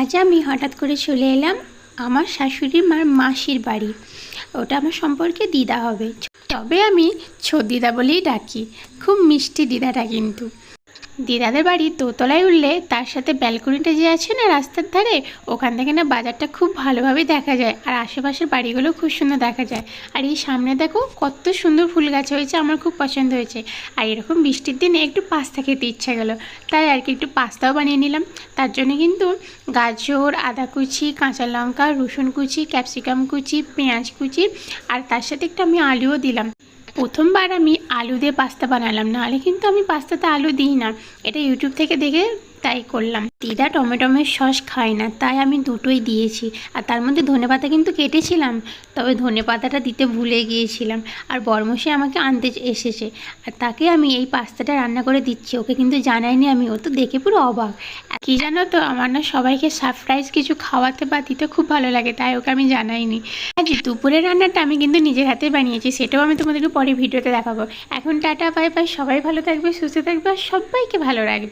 আজ আমি হঠাৎ করে চলে এলাম আমার শাশুড়ি মার মাসির বাড়ি। ওটা আমার সম্পর্কে দিদা হবে। তবে আমি ছো দিদা বলেই ডাকি। খুব মিষ্টি দিদাটা কিন্তু। দিদাদের বাড়ি দোতলায় উঠলে তার সাথে ব্যালকনিটা যে আছে না রাস্তার ধারে, ওখান থেকে না বাজারটা খুব ভালোভাবে দেখা যায়। আর আশেপাশের বাড়িগুলো খুব সুন্দর দেখা যায়। আর এই সামনে দেখো কত সুন্দর ফুল গাছ হয়েছে, আমার খুব পছন্দ হয়েছে। আর এরকম বৃষ্টির দিনে একটু পাস্তা খেতে ইচ্ছা গেল। তাই আর কি একটু পাস্তাও বানিয়ে নিলাম। তার জন্য কিন্তু গাজর, আদা কুচি, কাঁচা লঙ্কা, রসুন কুচি, ক্যাপসিকাম কুচি, পেঁয়াজ কুচি, আর তার সাথে একটু আমি আলুও দিলাম। প্রথমবার আমি আলু দিয়ে পাস্তা বানালাম। নাহলে কিন্তু আমি পাস্তাতে আলু দিই না। এটা ইউটিউব থেকে দেখে তাই করলাম। দিদা টমেটোমের সস খায় না, তাই আমি দুটোই দিয়েছি। আর তার মধ্যে ধনেপাতা কিন্তু কেটেছিলাম, তবে ধনেপাতাটা দিতে ভুলে গিয়েছিলাম। আর বরমশে আমাকে আনতে এসেছে, আর তাকে আমি এই পাস্তাটা রান্না করে দিচ্ছি, ওকে কিন্তু জানাইনি আমি, ও তো দেখে পুরো অবাক। কি জানো তো, আমার না সবাইকে সারপ্রাইজ কিছু খাওয়াতে বা দিতে খুব ভালো লাগে, তাই ওকে আমি জানাইনি। আর দুপুরের রান্নাটা আমি কিন্তু নিজের হাতে বানিয়েছি, সেটাও আমি তোমাদেরকে পরে ভিডিওতে দেখাবো। এখন টাটা বাই বাই সবাই ভালো থাকবে, সুস্থ থাকবে, আর সবাইকে ভালো রাখবে।